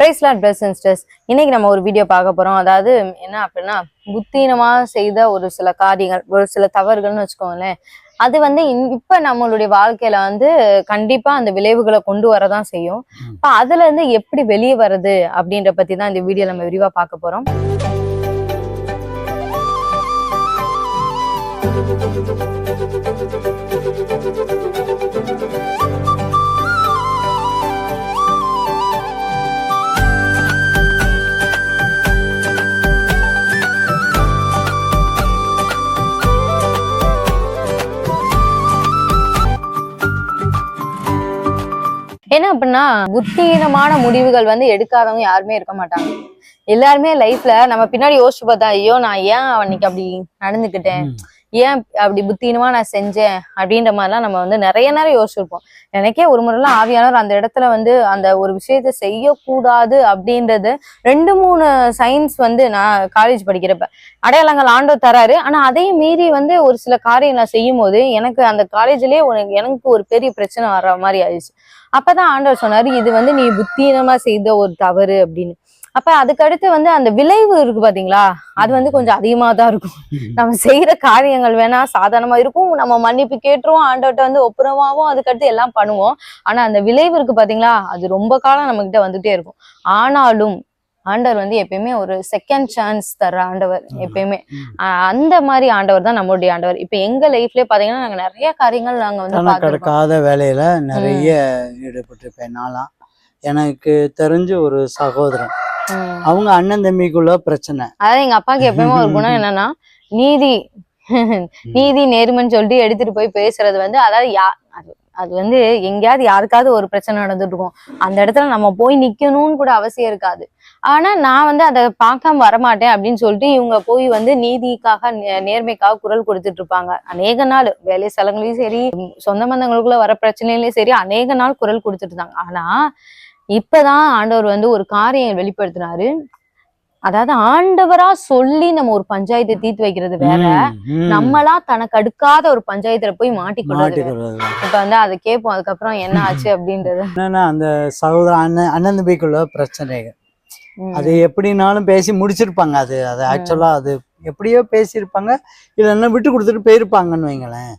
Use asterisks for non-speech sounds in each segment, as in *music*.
பிரைஸ்லாட் plus sisters இன்னைக்கு நம்ம ஒரு வீடியோ பார்க்க போறோம். அதாவது என்ன அப்படின்னா புத்தீனமா செய்த ஒரு சில காரியங்கள் ஒரு சில தவறுகள்னு வச்சுக்கோங்களேன். அது வந்து இப்ப நம்மளுடைய வாழ்க்கையில வந்து கண்டிப்பா அந்த விளைவுகளை கொண்டு வரதான் செய்யும். இப்ப அதுல இருந்து எப்படி வெளியே வர்றது அப்படின்ற பத்தி தான் இந்த வீடியோ நம்ம விரிவா பார்க்க போறோம். என்ன அப்படின்னா புத்திகீனமான முடிவுகள் வந்து எடுக்காதவங்க யாருமே இருக்க மாட்டாங்க. எல்லாருமே லைஃப்ல நம்ம பின்னாடி யோசிச்சு பார்த்தா ஐயோ நான் ஏன் அன்னைக்கு அப்படி நடந்துக்கிட்டேன்? ஏன் அப்படி புத்தினமா நான் செஞ்சேன் அப்படின்ற மாதிரிலாம் நம்ம வந்து நிறைய நேரம் யோசிச்சிருப்போம். எனக்கே ஒரு முறைலாம் ஆவியானவர் அந்த இடத்துல வந்து அந்த ஒரு விஷயத்த செய்யக்கூடாது அப்படின்றது ரெண்டு மூணு சயின்ஸ் வந்து நான் காலேஜ் படிக்கிறப்ப. அடையாளங்கள் ஆண்டவர் தராரு. ஆனா அதையும் மீறி வந்து ஒரு சில காரியம் நான் செய்யும் போது எனக்கு அந்த காலேஜ்லயே உனக்கு எனக்கு ஒரு பெரிய பிரச்சனை வர்ற மாதிரி ஆயிடுச்சு. அப்பதான் ஆண்டவர் சொன்னாரு இது வந்து நீ புத்தீனமா செய்த ஒரு தவறு அப்படின்னு. அப்ப அதுக்கடுத்து வந்து அந்த விளைவு இருக்கு பாத்தீங்களா? அது வந்து கொஞ்சம் அதிகமா தான் இருக்கும் நம்ம செய்யற காரியங்கள் வேணா சாதாரணமா இருக்கும். நம்ம மன்னிப்பு கேட்டுருவோம் ஆண்டவர்கிட்ட வந்து ஒப்புரவாவும் அதுக்கடுத்து எல்லாம் பண்ணுவோம். ஆனா அந்த விளைவு இருக்கு பாத்தீங்களா? அது ரொம்ப காலம் நம்ம கிட்ட வந்துட்டே இருக்கும். ஆனாலும் ஆண்டவர் வந்து எப்பயுமே ஒரு செகண்ட் சான்ஸ் தர்ற ஆண்டவர் எப்பயுமே. அந்த மாதிரி ஆண்டவர் தான் நம்மளுடைய ஆண்டவர். இப்ப எங்க லைஃப்லயே பாத்தீங்கன்னா நாங்க நிறைய காரியங்கள் நாங்க வந்து கிடைக்காத வேலையில நிறைய ஈடுபட்டிருப்பேன் நான்லாம். எனக்கு தெரிஞ்ச ஒரு சகோதரன். அவங்க அண்ணன் தம்பிக்குள்ள பிரச்சனை. அதாவது எங்க அப்பாக்கு எப்பயுமே ஒரு குணம் *laughs* என்னன்னா நீதி. நீதி நேர்மைன்னு சொல்லிட்டு எடுத்துட்டு போய் பேசுறது வந்து அதாவது யா அது அது வந்து எங்கேயாவது யாருக்காவது ஒரு பிரச்சனை நடந்துட்டு இருக்கும். அந்த இடத்துல நம்ம போய் நிக்கணும்னு கூட அவசியம் இருக்காது. ஆனா நான் வந்து அதை பார்க்காம வரமாட்டேன் அப்படின்னு சொல்லிட்டு இவங்க போய் வந்து நீதிக்காக நேர்மைக்காக குரல் கொடுத்துட்டு இருப்பாங்க. அநேக நாள் வேலை ஸ்தலங்களையும் சரி சொந்த பந்தங்களுக்குள்ள வர பிரச்சனையிலயும் சரி அநேக நாள் குரல் கொடுத்துட்டு இருந்தாங்க. ஆனா இப்பதான் ஆண்டவர் வந்து ஒரு காரியம் வெளிப்படுத்தினாரு அதாவது ஆண்டவரா சொல்லி நம்ம ஒரு பஞ்சாயத்தை தீர்த்து வைக்கிறது வேற. நம்மளா தனக்கு அடுக்காத ஒரு பஞ்சாயத்துல போய் தான். இப்ப வந்து அதை கேட்போம் அதுக்கப்புறம் என்ன ஆச்சு அப்படின்றது என்னன்னா அந்த சகோதரன் அண்ணன் அண்ணன் தம்பிக்குள்ள பிரச்சனைகள். அது எப்படினாலும் பேசி முடிச்சிருப்பாங்க அது அது ஆக்சுவலா அது எப்படியோ பேசியிருப்பாங்க இல்லைன்னா விட்டு கொடுத்துட்டு போயிருப்பாங்கன்னு வைங்களேன்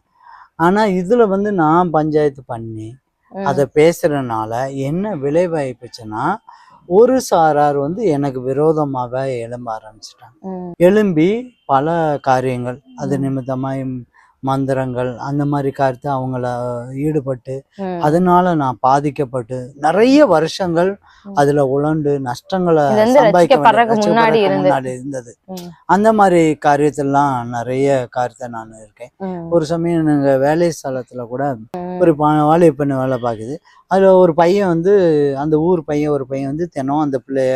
ஆனா இதுல வந்து நான் பஞ்சாயத்து பண்ணி. அதை பேசுறதுனால என்ன விளைவாயிப்புச்சுன்னா ஒரு சாரார் வந்து எனக்கு விரோதமாக எழும்ப ஆரம்பிச்சிட்டாங்க. எழும்பி பல காரியங்கள் அது ம். மந்திரங்கள் அந்த மாதிரி காரியத்தை அவங்கள ஈடுபட்டு. அதனால நான் பாதிக்கப்பட்டு நிறைய வருஷங்கள். அதுல உழண்டு நஷ்டங்களை சம்பாதிக்க முன்னாடி இருந்தது. அந்த மாதிரி காரியத்தெல்லாம் நிறைய காரியத்தை நான் இருக்கேன். ஒரு சமயம் நாங்க வேலை ஸ்தலத்துல கூட ஒரு வாலிப பெண்ணு வேலை பார்க்குது அதுல ஒரு பையன் வந்து அந்த ஊர் பையன் ஒரு பையன் வந்து தினம் அந்த பிள்ளைய.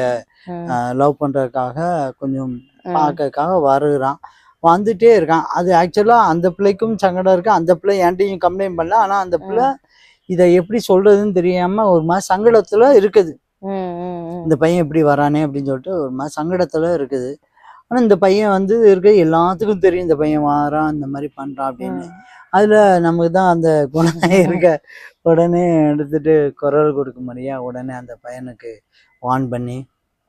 லவ் பண்றதுக்காக கொஞ்சம். பார்க்கறதுக்காக வருகிறான் வந்துட்டே இருக்கான். அது ஆக்சுவலா அந்த பிள்ளைக்கும் சங்கடம் இருக்கு. அந்த பிள்ளை என்கிட்டயும் கம்ப்ளைண்ட் பண்ணல. ஆனா அந்த பிள்ளை இதை எப்படி சொல்றதுன்னு தெரியாம ஒரு மாதிரி சங்கடத்துல இருக்குது. இந்த பையன் இப்படி வரானே அப்படின்னு சொல்லிட்டு ஒரு மாதிரி சங்கடத்துல இருக்குது. ஆனா இந்த பையன் வந்து இருக்க எல்லாத்துக்கும் தெரியும். இந்த பையன் வாரான் இந்த மாதிரி பண்றான் அப்படின்னு. அதுல நமக்கு தான் அந்த குணம் *laughs* இருக்க. உடனே எடுத்துட்டு குரல் கொடுக்க முடியா உடனே அந்த பையனுக்கு வான் பண்ணி.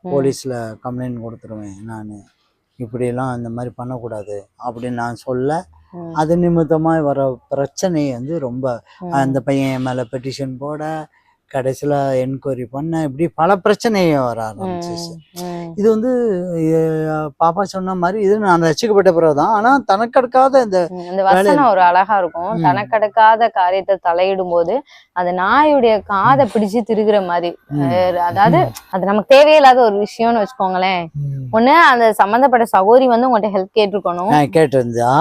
போலீஸ்ல கம்ப்ளைண்ட் கொடுத்துருவேன் நான். இப்படியெல்லாம் இந்த மாதிரி பண்ணக்கூடாது அப்படின்னு நான் சொல்ல. அது நிமித்தமா வர பிரச்சனை வந்து ரொம்ப. அந்த பையன் மேல பெட்டிஷன் போட கடைசியில என்கொயரி பண்ண இப்படி பல பிரச்சனைய வர ஆரம்பிச்சிச்சு. இது வந்து பாப்பா சொன்ன மாதிரி இது நான் ரசிக்கப்பட்ட பிறகுதான். ஆனா தனக்கடுக்காத இந்த வசனம் ஒரு அழகா இருக்கும். தனக்கடக்காத காரியத்தை தலையிடும் போது அது நாயுடைய காதை பிடிச்சு திருகிற மாதிரி. அதாவது அது நமக்கு தேவையில்லாத ஒரு விஷயம்னு வச்சுக்கோங்களேன். ஒண்ணு அந்த சம்பந்தப்பட்ட சகோதரி வந்து உங்கள்ட்ட ஹெல்ப் கேட்டிருக்கணும். கேட்டிருந்தா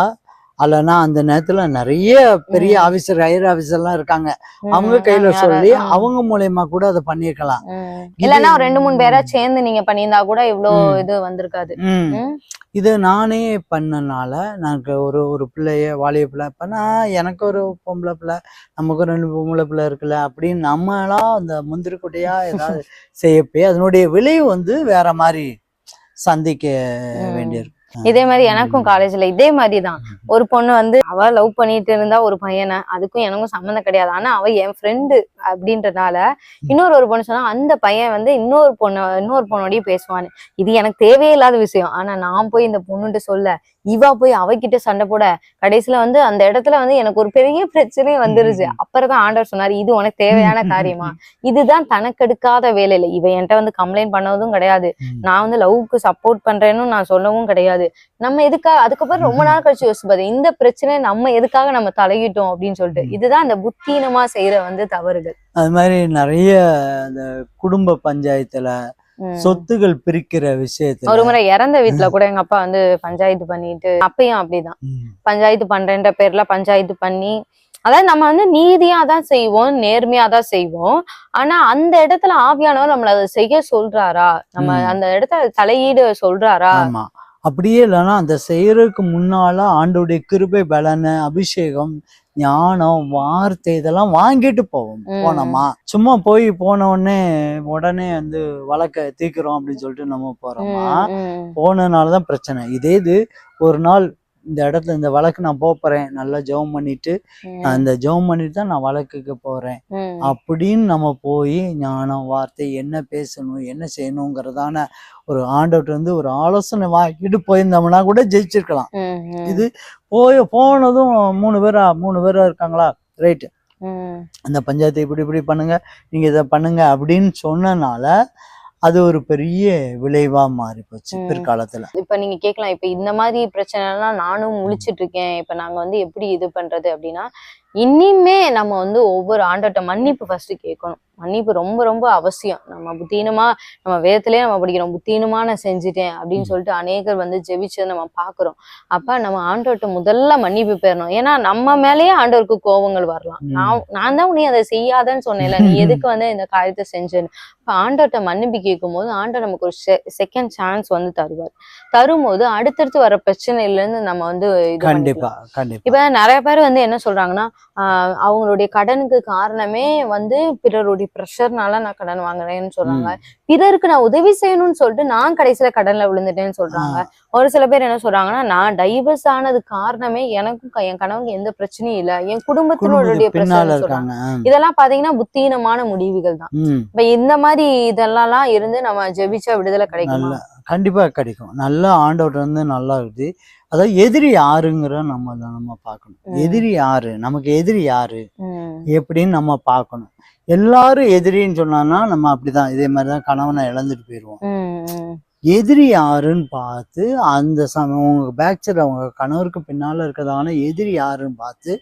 அல்லனா அந்த நேரத்துல நிறைய பெரிய ஆபீசர் ஹையர் ஆபீசர்லாம் இருக்காங்க அவங்க. கையில சொல்லி. அவங்க மூலியமா கூட அதை பண்ணிருக்கலாம். இல்லைன்னா ஒரு ரெண்டு மூணு பேரா சேர்ந்து நீங்க பண்ணியிருந்தா கூட இவ்ளோ ம். இது வந்திருக்காது. இது நானே பண்ணனால எனக்கு ஒரு ஒரு பிள்ளைய வாலிய பிள்ளை இப்போ நான் எனக்கு ஒரு பொம்பளை பிள்ளை நமக்கு ரெண்டு பொம்பளை பிள்ளை இருக்குல்ல அப்படின்னு நம்மளா அந்த முந்திரி கொட்டையா ஏதாவது *laughs* செய்யப்போய் அதனுடைய விளைவு வந்து வேற மாதிரி சந்திக்க. வேண்டியிருக்கு இதே மாதிரி எனக்கும் காலேஜ்ல இதே மாதிரி தான் ஒரு பொண்ணு வந்து அவ லவ் பண்ணிட்டு இருந்தா ஒரு பையனை அதுக்கும் எனக்கும் சம்மந்தம் கிடையாது. ஆனா அவ என் ஃப்ரெண்டு அப்படின்றனால இன்னொரு ஒரு பொண்ணு சொன்னா அந்த பையன் வந்து இன்னொரு பொண்ணு இன்னொரு பொண்ணோடய பேசுவான்னு. இது எனக்கு தேவையில்லாத விஷயம். ஆனா நான் போய் இந்த பொண்ணுகிட்ட சொல்ல இவா போய் அவகிட்ட சண்டை போட கடைசியில வந்து அந்த இடத்துல வந்து எனக்கு ஒரு பெரிய பிரச்சனையே வந்துருச்சு. அப்புறம் தான் ஆண்டவர் சொன்னாரு இது உனக்கு தேவையான காரியமா? இதுதான் தனக்கெடுக்காத வேலை இல்லை இவ என்கிட்ட வந்து கம்ப்ளைண்ட் பண்ணதும் கிடையாது. நான் வந்து லவ்வுக்கு சப்போர்ட் பண்றேன்னு நான் சொல்லவும் கிடையாது. நம்ம எதுக்காக அதுக்கப்புறம் ரொம்ப நாள் கழிச்சு யோசிச்சு பாரு இந்த பிரச்சனை நம்ம எதுக்காக நம்ம தலையிட்டோம் அப்படின்னு சொல்லிட்டு. இதுதான் அந்த புத்தீனமா செய்யற வந்து தவறுகள். அது மாதிரி நிறைய அந்த குடும்ப பஞ்சாயத்துல. சொத்துகள் பிரிக்கிற விஷயத்துல ஒரு முறை இறந்த வீட்டுல கூட எங்க அப்பா வந்து பஞ்சாயத்து பண்ணிட்டு அப்பயும் அப்படிதான். பஞ்சாயத்து பண்றேன்ற பேர்ல பஞ்சாயத்து பண்ணி அதாவது நம்ம வந்து நீதியா தான் செய்வோம் நேர்மையா தான் செய்வோம். ஆனா அந்த இடத்துல ஆவியானவர் நம்மள அதை செய்ய சொல்றாரா? நம்ம. அந்த இடத்துல தலையீடு சொல்றாரா? அப்படியே இல்லைன்னா அந்த செய்யறதுக்கு முன்னால ஆண்டோடைய கிருபை பலன அபிஷேகம் ஞானம் வார்த்தை இதெல்லாம் வாங்கிட்டு போவோம். போனோமா? சும்மா போய் போன உடனே உடனே வந்து வழக்க தீர்க்கிறோம் அப்படின்னு சொல்லிட்டு நம்ம போறோமா? போனதுனாலதான் பிரச்சனை. இதே இது ஒரு நாள் இந்த இடத்துல இந்த வழக்கு நான் போறேன். நல்லா ஜெபம் பண்ணிட்டு இந்த ஜெபம் பண்ணிட்டு தான் நான் வழக்குக்கு போறேன். அப்படின்னு நம்ம போய் ஞானம் வார்த்தை என்ன பேசணும் என்ன செய்யணுங்கிறதான ஒரு ஆண்டவர்கிட்ட வந்து ஒரு ஆலோசனை வாங்கிட்டு போயிருந்தோம்னா கூட ஜெயிச்சிருக்கலாம். இது போய் போனதும் மூணு பேரா மூணு பேரா இருக்காங்களா? ரைட்டு. அந்த பஞ்சாயத்தை இப்படி இப்படி பண்ணுங்க நீங்க இதை பண்ணுங்க அப்படின்னு சொன்னனால அது ஒரு பெரிய விளைவா மாறி போச்சு. பிற்காலத்துல இப்ப நீங்க கேட்கலாம் இப்ப இந்த மாதிரி பிரச்சனை எல்லாம் நானும் முழிச்சிட்டு இருக்கேன் இப்ப நாங்க வந்து எப்படி இது பண்றது அப்படின்னா இனிமே நம்ம வந்து ஒவ்வொரு ஆண்டோட்ட மன்னிப்பு ஃபர்ஸ்ட் கேட்கணும். மன்னிப்பு ரொம்ப ரொம்ப அவசியம். நம்ம புத்தீனமா நம்ம வேதத்திலே நம்ம படிக்கிறோம் புத்தீனமா நான் செஞ்சுட்டேன் அப்படின்னு சொல்லிட்டு அநேகர் வந்து ஜெபிச்சதை நம்ம பாக்குறோம் அப்ப நம்ம ஆண்டோட்ட முதல்ல மன்னிப்பு பெறணும். ஏன்னா நம்ம மேலேயே ஆண்டவருக்கு கோபங்கள் வரலாம். நான் நான் தான் நீ அதை செய்யாதன்னு சொன்னேன்ல. நீ *laughs* எதுக்கு வந்து இந்த காரியத்தை செஞ்சேன்னு. இப்ப ஆண்டோட்ட மன்னிப்பு கேட்கும் போது ஆண்டவர் நமக்கு ஒரு செகண்ட் சான்ஸ் வந்து தருவார். தரும்போது அடுத்தடுத்து வர பிரச்சனையில இருந்து நம்ம வந்து கண்டிப்பா. இப்ப நிறைய பேர் வந்து என்ன சொல்றாங்கன்னா அவங்களுடைய கடனுக்கு காரணமே வந்து பிறருடைய ப்ரெஷர்னால நான் கடன் வாங்குறேன்னு சொல்றாங்க. பிறருக்கு நான் உதவி செய்யணும்னு சொல்லிட்டு நான் கடைசியில கடன்ல விழுந்துட்டேன்னு சொல்றாங்க. ஒரு சில பேர் என்ன சொல்றாங்கன்னா நான் டைவர்ஸ் ஆனது காரணமே எனக்கும் என் கணவனுக்கு எந்த பிரச்சனையும் இல்ல. என் குடும்பத்தினுடைய பிரச்சனை சொல்றாங்க. இதெல்லாம் பாத்தீங்கன்னா புத்தீனமான முடிவுகள் தான். இப்ப இந்த மாதிரி இதெல்லாம் இருந்து நம்ம ஜெபிச்சா விடுதலை கிடைக்குமா? கண்டிப்பா கிடைக்கும். நல்ல ஆண்டவர் வந்து நல்லா இருக்குது அதாவது எதிரி யாருங்கிற நம்ம நம்ம பார்க்கணும். எதிரி யாரு? நமக்கு எதிரி யாரு? எப்படின்னு நம்ம பார்க்கணும். எல்லாரும் எதிரின்னு சொன்னான்னா நம்ம அப்படிதான் இதே மாதிரி தான் கணவனை இழந்துட்டு போயிடுவோம். எதிரி யாருன்னு பார்த்து அந்த சமயம் உங்க பேக் சைடு அவங்க கணவருக்கு பின்னால இருக்கிறதான எதிரி யாருன்னு பார்த்து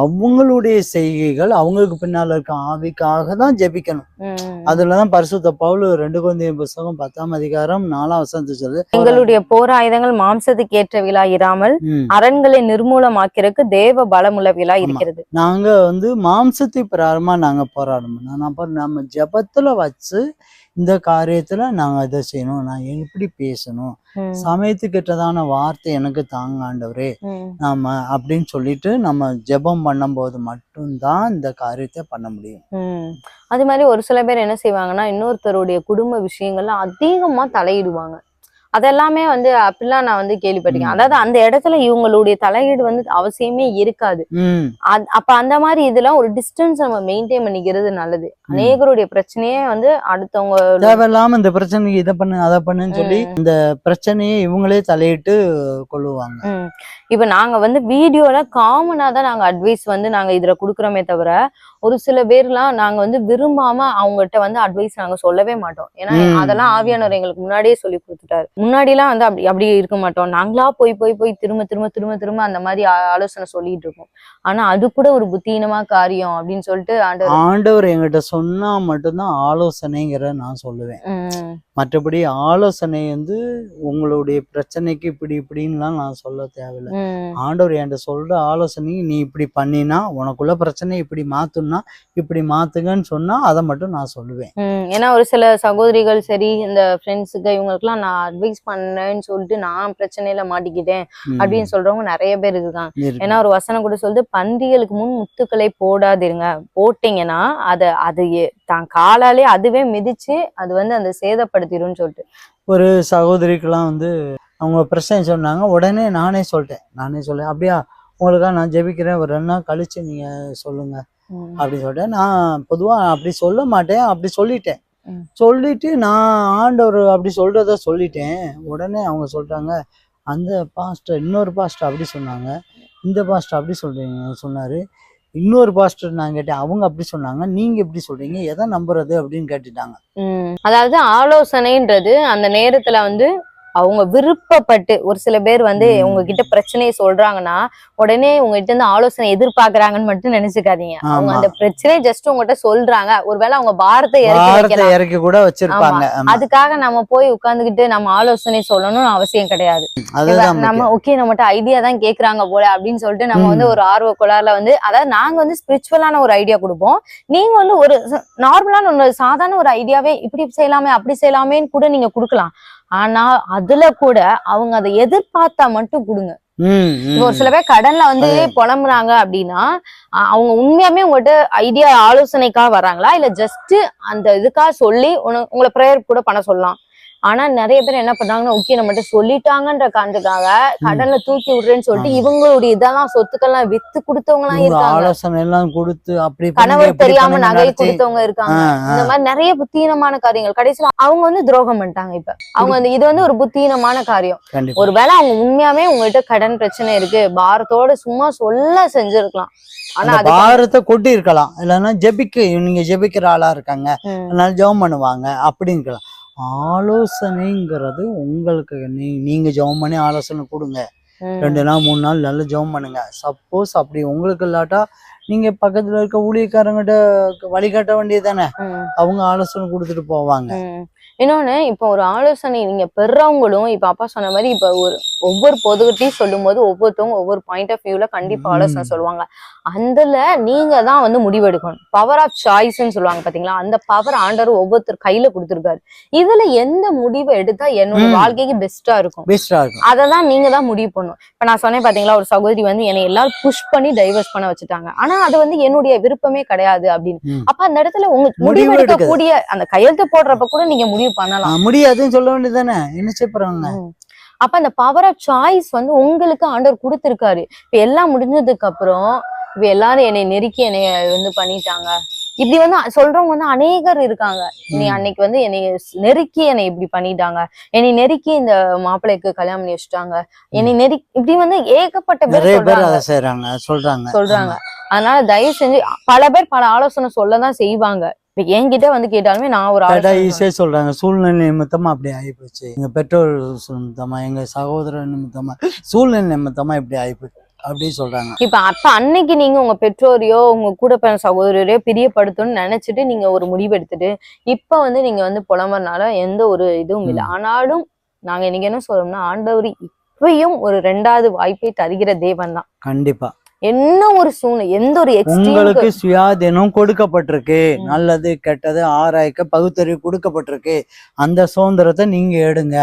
அவங்களுடைய செய்கைகள் அவங்களுக்கு பின்னால இருக்க ஆவிக்காக தான் ஜெபிக்கணும். அதுலதான் பரிசுத்த பவுல் ரெண்டு குழந்தைய புஸ்தகம் பத்தாம் அதிகாரம் நாலாம் வசனத்து சொல்லு எங்களுடைய போர் ஆயுதங்கள் மாம்சத்துக்கு ஏற்றவிலா இராமல். அரண்களை நிர்மூலமாக்கிறதுக்கு தேவ பலமுள்ளவிலா இருக்கிறது. நாங்க வந்து மாம்சத்தை பிராரமா நாங்க போராடணும் அப்ப நம்ம ஜெபத்துல வச்சு இந்த காரியத்துல நாங்க இதை செய்யணும். நான் எப்படி பேசணும்? சமயத்துக்கிட்டதான வார்த்தை எனக்கு தாங்க ஆண்டவரே. நாம அப்படின்னு சொல்லிட்டு நம்ம ஜெபம் பண்ணும்போது மட்டும்தான் இந்த காரியத்தை பண்ண முடியும். அது மாதிரி ஒரு சில பேர் என்ன செய்வாங்கன்னா இன்னொருத்தருடைய குடும்ப விஷயங்கள்ல அதிகமா தலையிடுவாங்க. அதெல்லாமே வந்து அப்படிலாம் நான் வந்து கேள்விப்பட்டிருக்கேன். அதாவது அந்த இடத்துல இவங்களுடைய தலையீடு வந்து அவசியமே இருக்காது. அப்ப அந்த மாதிரி இதெல்லாம் ஒரு டிஸ்டன்ஸ் நம்ம மெயின்டைன் பண்ணிக்கிறது நல்லது. அநேகருடைய பிரச்சனையே வந்து அடுத்தவங்க தேவையில்லாம இந்த பிரச்சனைக்கு இதை பண்ணு அதை பண்ணுன்னு சொல்லி இந்த பிரச்சனையை இவங்களே தலையிட்டு கொள்ளுவாங்க. இப்ப நாங்க வந்து வீடியோல காமனா தான் நாங்க அட்வைஸ் வந்து நாங்க இதுல குடுக்குறோமே தவிர ஒரு சில பேர்லாம் நாங்க வந்து விரும்பாம அவங்ககிட்ட வந்து அட்வைஸ் நாங்க சொல்லவே மாட்டோம். ஏன்னா. அதெல்லாம் ஆவியானவர் எங்களுக்கு முன்னாடியே சொல்லி கொடுத்துட்டாரு. முன்னாடி எல்லாம் வந்து அப்படி அப்படி இருக்க மாட்டோம். நாங்களா போய் போய் போய் திரும்ப திரும்ப திரும்ப திரும்ப அந்த மாதிரி ஆலோசனை சொல்லிட்டு இருக்கோம். ஆனா அது கூட ஒரு புத்தீனமா காரியம் அப்படின்னு சொல்லிட்டு ஆண்டவர் ஆண்டவர் என்கிட்ட சொன்னா மட்டும்தான் ஆலோசனைங்கிற நான் சொல்லுவேன். மற்றபடி ஆலோசனை வந்து உங்களுடைய பிரச்சனைக்கு இப்படி இப்படின்லாம் நான் சொல்ல தேவையில்லை ஆண்டவர் என்கிட்ட சொல்ற ஆலோசனை நீ இப்படி பண்ணினா உனக்குள்ள பிரச்சனை இப்படி மாத்துனா இப்படி மாத்துங்கன்னு சொன்னா அதை மட்டும் நான் சொல்லுவேன். ஏன்னா ஒரு சில சகோதரிகள் சரி இந்த ஃப்ரெண்ட்ஸுக்கு இவங்களுக்குலாம் நான் அட்வைஸ் பண்ணேன்னு சொல்லிட்டு நான் பிரச்சனையில மாட்டிக்கிட்டேன். அப்படின்னு சொல்றவங்க நிறைய பேர் இருக்காங்க இருக்கு. ஏன்னா ஒரு வசனம் கூட சொல்லுது பன்றிகளுக்கு முன் முத்துக்களை போடாதிருங்க போட்டீங்கன்னா அத அது தான் காலாலே அதுவே மிதிச்சு அது வந்து அந்த சேதப்படுத்திடும்னு சொல்லிட்டு. ஒரு சகோதரிக்கெல்லாம் வந்து அவங்க பிரச்சனை சொன்னாங்க. உடனே நானே சொல்லிட்டேன். நானே சொல்லேன் அப்படியா உங்களுக்காக நான் ஜெபிக்கிறேன். ஒரு ரெண்டு நாள் கழிச்சு நீங்க சொல்லுங்க. அப்படின்னு சொல்லிட்டேன். நான் பொதுவா அப்படி சொல்ல மாட்டேன். அப்படி சொல்லிட்டேன். சொல்லிட்டு நான் ஆண்டவர் அப்படி சொல்றத சொல்லிட்டேன். உடனே அவங்க சொல்லிட்டாங்க அந்த பாஸ்டர் இன்னொரு பாஸ்டர் அப்படி சொன்னாங்க. இந்த பாஸ்டர் அப்படி சொல்றீங்க சொன்னாரு. இன்னொரு பாஸ்டர் நான் கேட்டேன் அவங்க அப்படி சொன்னாங்க நீங்க எப்படி சொல்றீங்க எதை நம்புறது அப்படின்னு கேட்டுட்டாங்க. அதாவது ஆலோசனைன்றது அந்த நேரத்துல வந்து அவங்க விருப்பப்பட்டு ஒரு சில பேர் வந்து. உங்ககிட்ட பிரச்சனையை சொல்றாங்கன்னா உடனே உங்ககிட்ட இருந்து ஆலோசனை எதிர்பார்க்கறாங்கன்னு மட்டும் நினைச்சுக்காதீங்க அவங்க. அந்த பிரச்சனையை ஜஸ்ட் உங்ககிட்ட சொல்றாங்க ஒருவேளை அவங்க பாரத்தை இறக்கி கூட வச்சிருப்பாங்க. அதுக்காக நம்ம போய் உட்கார்ந்துகிட்டு நம்ம ஆலோசனை சொல்லணும்னு அவசியம் கிடையாது நம்ம. ஓகே நம்மகிட்ட ஐடியா தான் கேக்குறாங்க போல அப்படின்னு சொல்லிட்டு நம்ம. வந்து ஒரு ஆர்வ கோளாறுல வந்து அதாவது நாங்க வந்து ஸ்பிரிச்சுவலான ஒரு ஐடியா கொடுப்போம் நீங்க வந்து ஒரு நார்மலான ஒன்று சாதாரண ஒரு ஐடியாவே இப்படி செய்யலாமே அப்படி செய்யலாமேன்னு கூட நீங்க கொடுக்கலாம் ஆனா அதுல கூட அவங்க அதை எதிர்பார்த்தா மட்டும் கொடுங்க. ஒரு. சில பேர் கடன்ல வந்து புலம்புறாங்க அப்படின்னா அவங்க உண்மையாமே உங்கள்கிட்ட ஐடியா ஆலோசனைக்காக வர்றாங்களா இல்ல ஜஸ்ட் அந்த இதுக்காக சொல்லி உங்களை ப்ரேயர் கூட பண்ண சொல்லலாம். ஆனா நிறைய பேர் என்ன பண்றாங்கன்னா ஓகே நம்மகிட்ட சொல்லிட்டாங்கன்ற காரணத்துக்காக கடன்ல தூக்கி விடுறேன்னு சொல்லிட்டு. இவங்களுடைய இதெல்லாம் சொத்துக்கள்லாம் வித்து கொடுத்தவங்க எல்லாம் இருக்காங்க. ஆலோசனை எல்லாம் கொடுத்து அப்படி கணவர் தெரியாம நகை கொடுத்தவங்க இருக்காங்க. இந்த மாதிரி நிறைய புத்தீனமான காரியங்கள். கடைசியில அவங்க வந்து துரோகம் பண்ணிட்டாங்க இப்ப. அவங்க வந்து இது வந்து ஒரு புத்தீனமான காரியம். ஒருவேளை அவங்க உண்மையாவே உங்ககிட்ட கடன் பிரச்சனை இருக்கு. பாரத்தோட சும்மா சொல்ல செஞ்சிருக்கலாம். ஆனா பாரத்தை கொட்டி இருக்கலாம் இல்லைன்னா ஜெபிக்க நீங்க ஜெபிக்கிற ஆளா இருக்காங்க. அதனால ஜெபம் பண்ணுவாங்க. அப்படின்னுக்கலாம் ஆலோசனைங்கிறது உங்களுக்கு நீ நீங்க ஜெபம் பண்ணி ஆலோசனை கொடுங்க. ரெண்டு நாள் மூணு நாள் நல்லா ஜெபம் பண்ணுங்க. சப்போஸ் அப்படி உங்களுக்கு இல்லாட்டா நீங்க பக்கத்துல இருக்க ஊழியக்காரங்கிட்ட வழிகாட்ட வேண்டியது தானே? அவங்க ஆலோசனை கொடுத்துட்டு போவாங்க. இன்னொன்னு இப்போ ஒரு ஆலோசனை நீங்க பெறவங்களும் இப்ப அப்பா சொன்ன மாதிரி இப்ப ஒரு ஒவ்வொரு பொதுகிட்டையும் சொல்லும் போது ஒவ்வொருத்தவங்க ஒவ்வொரு பாயிண்ட் ஆஃப் வியூல கண்டிப்பா ம். ஆலோசனை சொல்லுவாங்க. அதுல நீங்க தான் வந்து முடிவெடுக்கணும். பவர் ஆஃப் சாய்ஸ்ன்னு சொல்லுவாங்க பாத்தீங்களா? அந்த பவர் ஆண்டவர் ஒவ்வொருத்தர் கையில கொடுத்துருக்காரு. இதுல எந்த முடிவை எடுத்தா என்னோட. வாழ்க்கைக்கு பெஸ்டா இருக்கும்? பெஸ்டா இருக்கும். அதை தான் நீங்க தான் முடிவு பண்ணணும். இப்ப நான் சொன்னேன் பாத்தீங்களா ஒரு சகோதரி வந்து என்னை எல்லாரும் புஷ் பண்ணி டைவர்ஸ் பண்ண வச்சுட்டாங்க. ஆனா அது வந்து என்னுடைய விருப்பமே கிடையாது அப்படின்னு. அப்ப அந்த இடத்துல உங்க முடிவு. எடுக்கக்கூடிய அந்த கையெழுத்து போடுறப்ப கூட நீங்க முடிவு பண்ணலாம். ஆ, முடியாதுன்னு சொல்ல வேண்டியது தானே என்ன செய்யப்படுறாங்க. அப்ப அந்த பவர் ஆஃப் சாய்ஸ் வந்து உங்களுக்கு ஆண்டவர் கொடுத்திருக்காரு. இப்ப எல்லாம் முடிஞ்சதுக்கு அப்புறம் இப்ப எல்லாரும் என்னை நெருக்கி என்னை வந்து பண்ணிட்டாங்க. இப்படி வந்து சொல்றவங்க வந்து அநேகர் இருக்காங்க. நீ. அன்னைக்கு வந்து என்னை நெருக்கி என்னை இப்படி பண்ணிட்டாங்க. என்னை நெருக்கி இந்த மாப்பிள்ளைக்கு கல்யாணம் பண்ணி வச்சுட்டாங்க. என்னை நெருக்கி இப்படி வந்து ஏகப்பட்ட பேர் சொல்றாங்க. சொல்றாங்க. அதனால தயவு செஞ்சு பல பேர் பல ஆலோசனை சொல்லதான் செய்வாங்க. இப்ப என்கிட்ட வந்து கேட்டாலுமே நான் ஒரு கேட்டா ஆலோசனை ஈஸியா சொல்றாங்க. சூழ்நிலை நிமித்தமா அப்படி ஆயிப்போச்சு. எங்க பெற்றோர் நிமித்தமா எங்க சகோதரர் நிமித்தமா சூழ்நிலை நிமித்தமா இப்படி ஆயிப்போச்சு. அப்படி சொல்றாங்க. இப்ப அப்ப அன்னைக்கு நீங்க உங்க பெற்றோரையோ உங்க கூட பிறந்த சகோதரரையோ பிரியப்படுத்தணும்னு நினைச்சிட்டு நீங்க ஒரு முடிவு எடுத்துட்டு இப்ப வந்து நீங்க வந்து புலம்புறனால எந்த ஒரு இதுவும் இல்லை. ஆனாலும் நாங்க இன்னைக்கு என்ன சொல்றோம்னா ஆண்டவர் இப்பயும் ஒரு ரெண்டாவது வாய்ப்பை தருகிற தேவன் தான். கண்டிப்பா. என்ன ஒரு சூழ்நிலை எந்த ஒரு உங்களுக்கு சுயாதீனம் கொடுக்கப்பட்டிருக்கு. நல்லது கெட்டது ஆராய்க்க பகுத்தறிவு கொடுக்கப்பட்டிருக்கு. அந்த சுதந்திரத்தை நீங்க எடுங்க.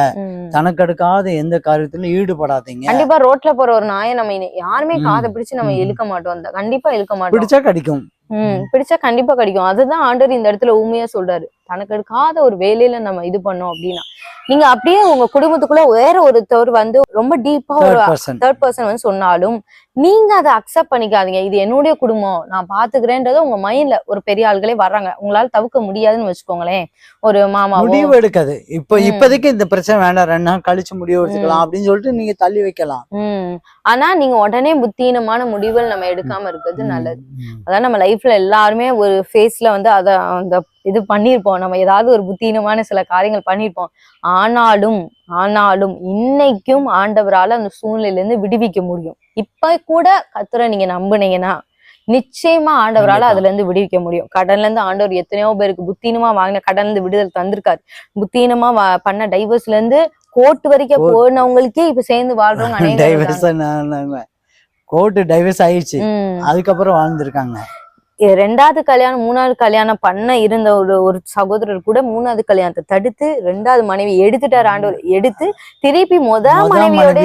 தனக்கெடுக்காத எந்த காரியத்திலும் ஈடுபடாதீங்க. கண்டிப்பா ரோட்ல போற ஒரு நாயை நம்ம யாருமே. காதை பிடிச்சு நம்ம. இழுக்க மாட்டோம். அந்த கண்டிப்பா இழுக்க மாட்டோம். பிடிச்சா கடிக்கும். ம். பிடிச்சா கண்டிப்பா கிடைக்கும். அதுதான் ஆண்டவர் இந்த இடத்துல உண்மையா சொல்றாரு. தனக்கு எடுக்காத ஒரு வேலையில நம்ம இது பண்ணோம் அப்படின்னா. நீங்க அப்படியே உங்க குடும்பத்துக்குள்ள வேற ஒருத்தர் வந்து ரொம்ப டீப்பா ஒரு தேர்ட் பர்சன் வந்து சொன்னாலும் நீங்க அதை அக்செப்ட் பண்ணிக்காதீங்க. இது என்னுடைய குடும்பம். நான் பாத்துக்கிறேன்றது உங்க மைண்ட்ல ஒரு பெரிய ஆள்களே வர்றாங்க. உங்களால தவிர்க்க முடியாதுன்னு வச்சுக்கோங்களேன். ஒரு மாமாவோ. முடிவு எடுக்காது. இப்ப. இப்போதைக்கு இந்த பிரச்சனை வேண்டாம். ரெண்டு நாள் கழிச்சு முடிவு எடுத்துக்கலாம் அப்படின்னு சொல்லிட்டு நீங்க தள்ளி வைக்கலாம். ஆனா நீங்க உடனே புத்தீனமான முடிவுகள் நம்ம எடுக்காம இருக்கிறது நல்லது. அதான் நம்ம லைஃப்ல எல்லாருமே ஒரு ஃபேஸ்ல வந்து அத அந்த இது பண்ணியிருப்போம் நம்ம ஏதாவது ஒரு புத்தீனமான சில காரியங்கள் பண்ணியிருப்போம் ஆனாலும் ஆனாலும் இன்னைக்கும் ஆண்டவரால அந்த சூழ்நிலையில இருந்து விடுவிக்க முடியும் இப்ப கூட கத்துற நீங்க நம்புனீங்கன்னா நிச்சயமா ஆண்டவரால. அதுல இருந்து விடுவிக்க முடியும் கடன்ல இருந்து ஆண்டவர் எத்தனையோ பேருக்கு புத்தீனமா வாங்கின கடன்ல இருந்து விடுதலை தந்திருக்காரு புத்தீனமா பண்ண டைவர்ஸ்ல இருந்து கோர்ட் வரைக்கும். போனவங்களுக்கே இப்ப சேர்ந்து வாழ்றவங்க டைவர்ஸ். கோர்ட்டு டைவர்ஸ் ஆயிடுச்சு. அதுக்கப்புறம் வாழ்ந்திருக்காங்க ரெண்டாவது கல்யாணம் மூணாவது கல்யாணம் பண்ண இருந்த ஒரு ஒரு சகோதரர் கூட மூணாவது கல்யாணத்தை தடுத்து ரெண்டாவது மனைவி எடுத்துட்டார் ஆண்டவர் எடுத்து திருப்பி முத மனைவியோட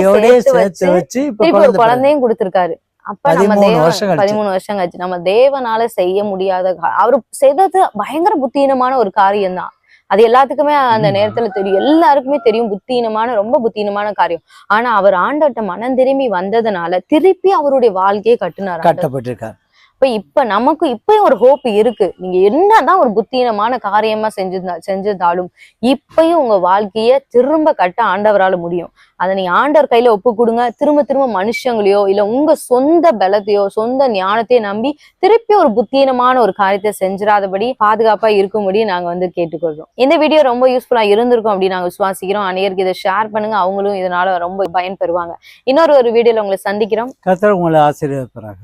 சேர்த்து வச்சு திருப்பி ஒரு. குழந்தையும் கொடுத்திருக்காரு அப்ப நம்ம பதிமூணு தேவன். பதிமூணு வருஷம் கழிச்சு நம்ம தேவனால செய்ய முடியாத அவரு செய்தது பயங்கர புத்தீனமான ஒரு காரியம் தான் அது எல்லாத்துக்குமே அந்த. நேரத்துல தெரியும் எல்லாருக்குமே தெரியும் புத்தீனமான ரொம்ப புத்தீனமான காரியம் ஆனா அவர் ஆண்டவர்ட்ட மனம் திரும்பி வந்ததுனால திருப்பி அவருடைய வாழ்க்கையை கட்டுனார். கட்டப்பட்டிருக்கார் இப்ப இப்ப நமக்கு இப்பயும் ஒரு ஹோப் இருக்கு. நீங்க என்னதான் ஒரு புத்தீனமான காரியமா செஞ்சிருந்தா செஞ்சிருந்தாலும் இப்பயும் உங்க வாழ்க்கைய திரும்ப கட்ட ஆண்டவரால முடியும். அதை நீங்க ஆண்டவர் கையில ஒப்பு கொடுங்க. திரும்ப திரும்ப மனுஷங்களையோ இல்ல உங்க சொந்த பலத்தையோ சொந்த ஞானத்தையோ நம்பி திருப்பி ஒரு புத்தீனமான ஒரு காரியத்தை செஞ்சிடாதபடி பாதுகாப்பா இருக்கும்படி நாங்க வந்து கேட்டுக்கொள்றோம். இந்த வீடியோ ரொம்ப யூஸ்ஃபுல்லா இருந்திருக்கும் அப்படின்னு நாங்க விசுவாசிக்கிறோம். அனைவருக்கு இதை ஷேர் பண்ணுங்க. அவங்களும் இதனால ரொம்ப பயன்பெறுவாங்க. இன்னொரு ஒரு வீடியோல உங்களை சந்திக்கிறோம். உங்களை ஆசீர்வதிப்பாராக.